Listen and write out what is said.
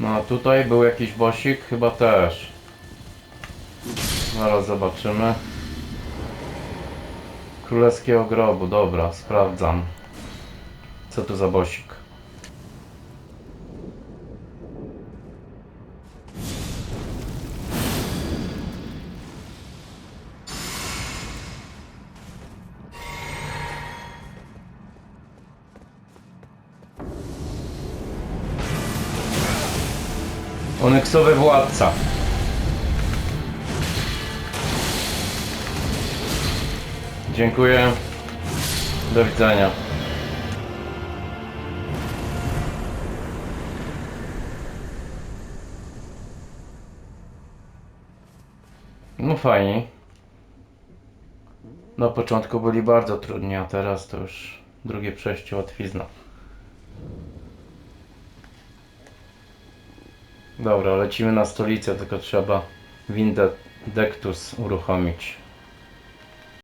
No tutaj był jakiś bosik? Chyba też. Zaraz zobaczymy. Królewskiego grobu, dobra, sprawdzam. Co tu za bosik? Onyksowy władca. Dziękuję. Do widzenia. No fajnie. Na początku byli bardzo trudni, a teraz to już drugie przejście łatwizna. Dobra, lecimy na stolicę, tylko trzeba windę Dectus uruchomić.